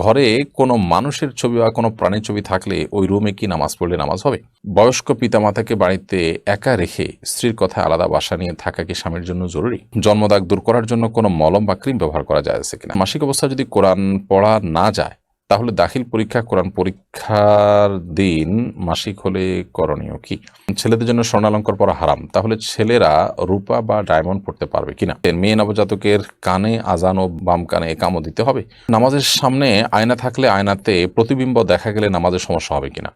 ঘরে কোনো মানুষের ছবি বা কোনো প্রাণীর ছবি থাকলে ওই রুমে কি নামাজ পড়লে নামাজ হবে? বয়স্ক পিতামাতাকে বাড়িতে একা রেখে স্ত্রীর কথা আলাদা বাসা নিয়ে থাকা কি স্বামীর জন্য জরুরি? জন্মদাগ দূর করার জন্য কোনো মলম বা ক্রিম ব্যবহার করা যায় কিনা? মাসিক অবস্থা যদি কোরআন পড়া না যায় তাহলে দাখিল পরীক্ষা, কোরআন পরীক্ষার দিন মাসিক হলে করণীয় কি? ছেলেদের জন্য স্বর্ণালঙ্কর পরা হারাম। তাহলে ছেলেরা রূপা বা ডায়মন্ড পড়তে পারবে কিনা? মেয়ে নবজাতকের কানে আজান ও বাম কানে একামও দিতে হবে। নামাজের সামনে আয়না থাকলে আয়নাতে প্রতিবিম্ব দেখা গেলে নামাজের সমস্যা হবে কিনা?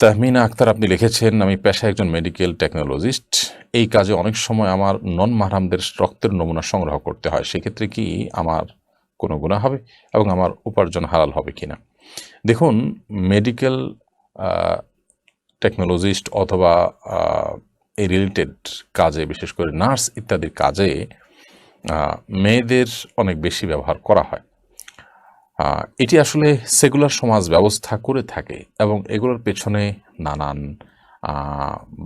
তাহমিনা আক্তার, আপনি লিখেছেন, আমি পেশায় একজন মেডিকেল টেকনোলজিস্ট এই কাজে অনেক সময় আমার নন মাহরামদের রক্তের নমুনা সংগ্রহ করতে হয়। সেক্ষেত্রে কি আমার কোনো গুণা হবে এবং আমার উপার্জন হালাল হবে কিনা। দেখুন মেডিকেল টেকনোলজিস্ট অথবা এই রিলেটেড কাজে, বিশেষ করে নার্স ইত্যাদির কাজে মেয়েদের অনেক বেশি ব্যবহার করা হয়। এটি আসলে সেকুলার সমাজ ব্যবস্থা করে থাকে এবং এগুলোর পেছনে নানান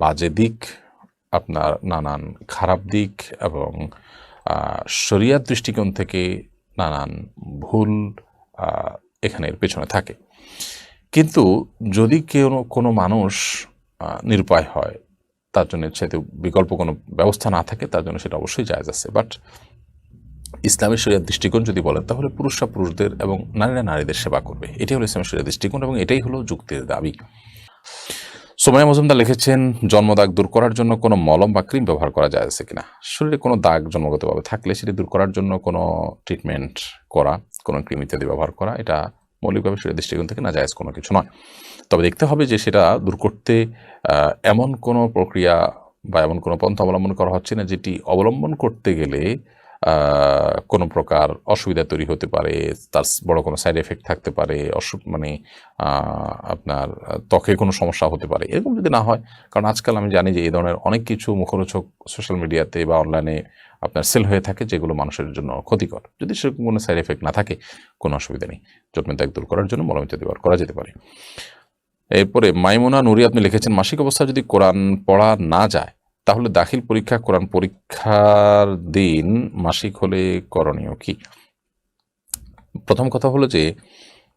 বাজে দিক, আপনার নানান খারাপ দিক এবং শরিয়ার দৃষ্টিকোণ থেকে নানান ভুল আহ, এখানে পেছনে থাকে। কিন্তু যদি কেউ কোনো মানুষ নিরুপায় হয় তার জন্য চাইতে বিকল্প কোনো ব্যবস্থা না থাকে তার জন্য সেটা অবশ্যই জায়জ আছে। বাট ইসলামের শরীরের দৃষ্টিকোণ যদি বলেন তাহলে পুরুষরা পুরুষদের এবং নারীরা নারীদের সেবা করবে। এটাই হলো ইসলামের শরীরের দৃষ্টিকোণ এবং এটাই হলো যুক্তির দাবি। সোমায়া মজুমদার লিখেছেন জন্মদাগ দূর করার জন্য কোনো মলম বা ক্রিম ব্যবহার করা যায় আছে কিনা? শরীরে কোনো দাগ জন্মগতভাবে থাকলে সেটি দূর করার জন্য কোনো ট্রিটমেন্ট করা, কোনো ক্রিম ইত্যাদি ব্যবহার করা, এটা মৌলিকভাবে শরীরের দৃষ্টিকোণ থেকে না জায়েজ কোনো কিছু নয়। তবে দেখতে হবে যে সেটা দূর করতে এমন কোনো প্রক্রিয়া বা এমন কোনো পন্থা অবলম্বন করা হচ্ছে না যেটি অবলম্বন করতে গেলে কোনো প্রকার অসুবিধা তৈরি হতে পারে তার বড় কোনো সাইড এফেক্ট থাকতে পারে অসুখ মানে আপনার আহ, ত্বকে কোনো সমস্যা হতে পারে এরকম যদি না হয় কারণ আজকাল আমি জানি যে এই ধরনের অনেক কিছু মুখরোচক সোশ্যাল মিডিয়াতে বা অনলাইনে আপনার সেল হয়ে থাকে যেগুলো মানুষের জন্য ক্ষতিকর। যদি সেরকম কোনো সাইড এফেক্ট না থাকে কোনো অসুবিধা নেই। জন্মের ত্যাগ দূর করার জন্য মলম ইত্যাদি ব্যবহার করা যেতে পারে। এরপরে মাইমোনা নুরি আপনি লিখেছেন মাসিক অবস্থা যদি কোরআন পড়া না যায় তাহলে দাখিল পরীক্ষা, কোরআন পরীক্ষার দিন মাসিক হলে করণীয় কি? প্রথম কথা হলো যে,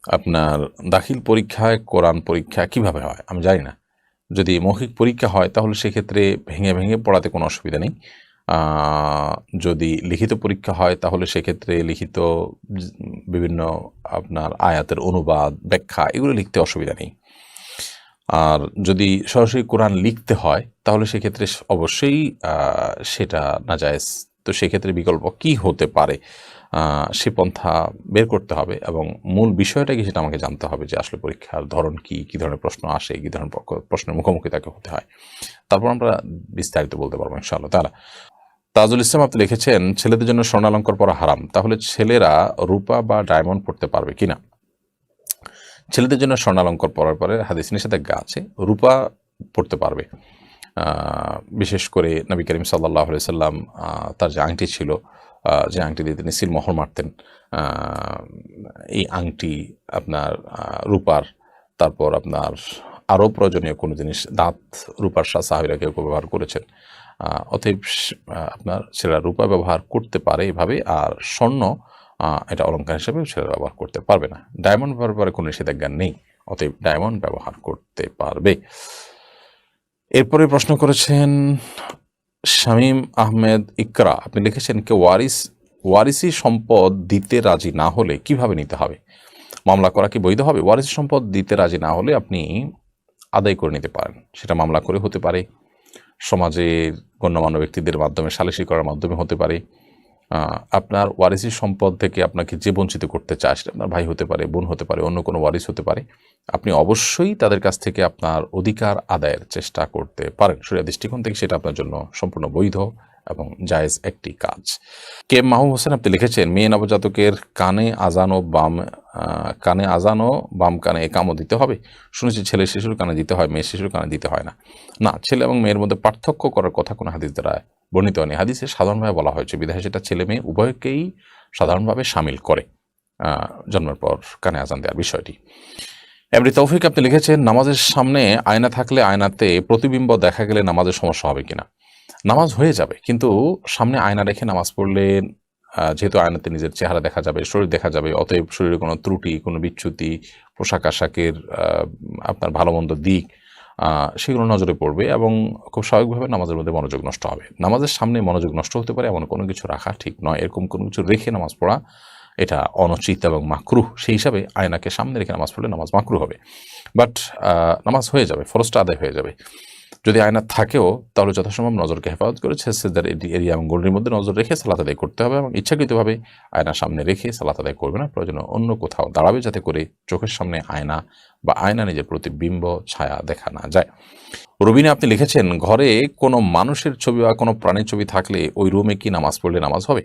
আপনার দাখিল পরীক্ষায় কোরআন পরীক্ষা কীভাবে হয়? আমি জানি না। যদি মৌখিক পরীক্ষা হয়, তাহলে সেক্ষেত্রে ভেঙে ভেঙে পড়াতে কোনো অসুবিধা নেই। যদি লিখিত পরীক্ষা হয়, তাহলে সেক্ষেত্রে লিখিত, বিভিন্ন আপনার আয়াতের অনুবাদ, ব্যাখ্যা, এগুলো লিখতে অসুবিধা নেই। আর যদি সরাসরি কোরআন লিখতে হয়, তাহলে সেক্ষেত্রে অবশ্যই সেটা নাজায়েজ। তো সেক্ষেত্রে বিকল্প কি হতে পারে? সে পন্থা বের করতে হবে এবং মূল বিষয়টা কি সেটা আমাকে জানতে হবে যে আসলে পরীক্ষার ধরন কি কি ধরনের প্রশ্ন আসে, কি ধরনের প্রশ্নের মুখোমুখি তাকে হতে হয়। তারপর আমরা বিস্তারিত বলতে পারব ইনশাআল্লাহ তারা তাজুল ইসলাম আপনি লিখেছেন, ছেলেদের জন্য স্বর্ণালঙ্কর পরা হারাম। তাহলে ছেলেরা রূপা বা ডায়মন্ড পড়তে পারবে কিনা? ছেলেদের জন্য স্বর্ণালঙ্কর পরার পরে হাদিস নিষেধাজ্ঞা আছে, রূপা পড়তে পারবে। বিশেষ করে নবী করিম সাল্লাহ সাল্লাম তার যে আংটি ছিল যে আংটি দিয়ে তিনি সিলমোহর মারতেন এই আংটি আপনার রূপার, তারপর আপনার আরও প্রয়োজনীয় কোনো জিনিস, দাঁত রূপার সা সাহাবিরা কেউ ব্যবহার করেছেন। অতএব আপনার ছেলেরা রূপা ব্যবহার করতে পারে এভাবে, আর স্বর্ণ এটা অলঙ্কার হিসেবে ছেলেরা ব্যবহার করতে পারবে না। ডায়মন্ড ব্যবহারে কোনো নিষেধাজ্ঞা নেই, অতএব ডায়মন্ড ব্যবহার করতে পারবে। এরপরে প্রশ্ন করেছেন শামীম আহমেদ ইকরা, আপনি লিখেছেন কে ওয়ারিস, ওয়ারিসি সম্পদ দিতে রাজি না হলে কীভাবে নিতে হবে? মামলা করা কি বৈধ হবে? ওয়ারিসি সম্পদ দিতে রাজি না হলে আপনি আদায় করে নিতে পারেন। সেটা মামলা করে হতে পারে। সমাজের গণ্যমান্য ব্যক্তিদের মাধ্যমে, সালিসি করার মাধ্যমে হতে পারে। আপনার ওয়ারিসি সম্পদ থেকে আপনাকে যে বঞ্চিত করতে চায়, সেটা আপনার ভাই হতে পারে, বোন হতে পারে, অন্য কোনো ওয়ারিস হতে পারে, আপনি অবশ্যই তাদের কাছ থেকে আপনার অধিকার আদায়ের চেষ্টা করতে পারেন। সূর্য দৃষ্টিকোণ থেকে সেটা আপনার জন্য সম্পূর্ণ বৈধ এবং জায়েজ একটি কাজ। কে মাহবুব হোসেন, আপনি লিখেছেন, মেয়ে নবজাতকের কানে আজানো বাম কানে আজানো বাম কানে একামও দিতে হবে। শুনেছি ছেলে শিশুর কানে দিতে হয়, মেয়ে শিশুর কানে দিতে হয় না। না, ছেলে এবং মেয়ের মধ্যে পার্থক্য করার কথা কোনো হাদিস দ্বারা বর্ণিত হয়নি হাদিসে সাধারণভাবে বলা হয়েছে বিধায় সেটা ছেলে মেয়ে উভয়কেই সাধারণভাবে সামিল করে জন্মের পর কানে আজান দেওয়ার বিষয়টি। এমনি তৌফিক আপনি লিখেছেন, নামাজের সামনে আয়না থাকলে আয়নাতে প্রতিবিম্ব দেখা গেলে নামাজের সমস্যা হবে কিনা। নামাজ হয়ে যাবে, কিন্তু সামনে আয়না রেখে নামাজ পড়লে যেহেতু আয়নাতে নিজের চেহারা দেখা যাবে, শরীর দেখা যাবে, অতএব শরীরে কোনো ত্রুটি, কোনো বিচ্যুতি পোশাক আশাকের আপনার ভালো মন্দ দিক সেগুলো নজরে পড়বে এবং খুব স্বাভাবিকভাবে নামাজের মধ্যে মনোযোগ নষ্ট হবে। নামাজের সামনে মনোযোগ নষ্ট হতে পারে, এমন কোনো কিছু রাখা ঠিক নয়। এরকম কোনো কিছু রেখে নামাজ পড়া, এটা অনুচিত এবং মাকরুহ। সেই হিসাবে আয়নাকে সামনে রেখে নামাজ পড়লে নামাজ মাকরু হবে। বাট নামাজ হয়ে যাবে, ফরজটা আদায় হয়ে যাবে। যদি আয়না থাকেও, তাহলে যথাসম্ভব নজরকে হেফাজত করে সেদার এরিয়া এবং গোল্ডের মধ্যে নজর রেখে সালাত আদায় করতে হবে এবং ইচ্ছাকৃতভাবে আয়নার সামনে রেখে সালাত আদায় করবে না। প্রয়োজন অন্য কোথাও দাঁড়াবে যাতে করে চোখের সামনে আয়না বা আয়না নিজের প্রতিবিম্ব ছায়া দেখা না যায়। রবিনে আপনি লিখেছেন, ঘরে কোনো মানুষের ছবি বা কোনো প্রাণীর ছবি থাকলে ওই রুমে কি নামাজ পড়লে নামাজ হবে?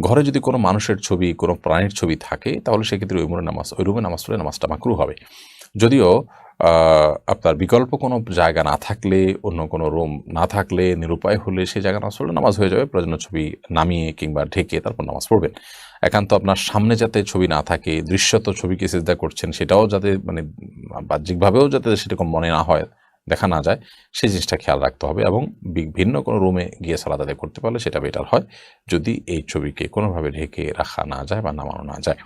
ঘরে যদি কোনো মানুষের ছবি, কোনো প্রাণীর ছবি থাকে, তাহলে সেক্ষেত্রে ওই রুমে নামাজ ওই রুমে নামাজ পড়লে নামাজটা মাকরু হবে। যদিও আপনার বিকল্প কোনো জায়গা না থাকলে, অন্য কোনো রুম না থাকলে, নিরুপায় হলে সেই জায়গা নামাজ পড়লে নামাজ হয়ে যাবে। প্রয়োজনীয় ছবি নামিয়ে কিংবা ঢেকে তারপর নামাজ পড়বেন। একান্ত আপনার সামনে যাতে ছবি না থাকে, দৃশ্যত ছবিকে চেষ্টা করছেন, সেটাও যাতে মানে বাহ্যিকভাবেও যাতে সেরকম মনে না হয়, দেখা না যায়, সেই জিনিসটা খেয়াল রাখতে হবে এবং ভিন্ন কোনো রুমে গিয়ে সালাদ আদায় করতে পারলে সেটা বেটার হয়, যদি এই ছবিকে কোনোভাবে ঢেকে রাখা না যায় বা নামানো না যায়।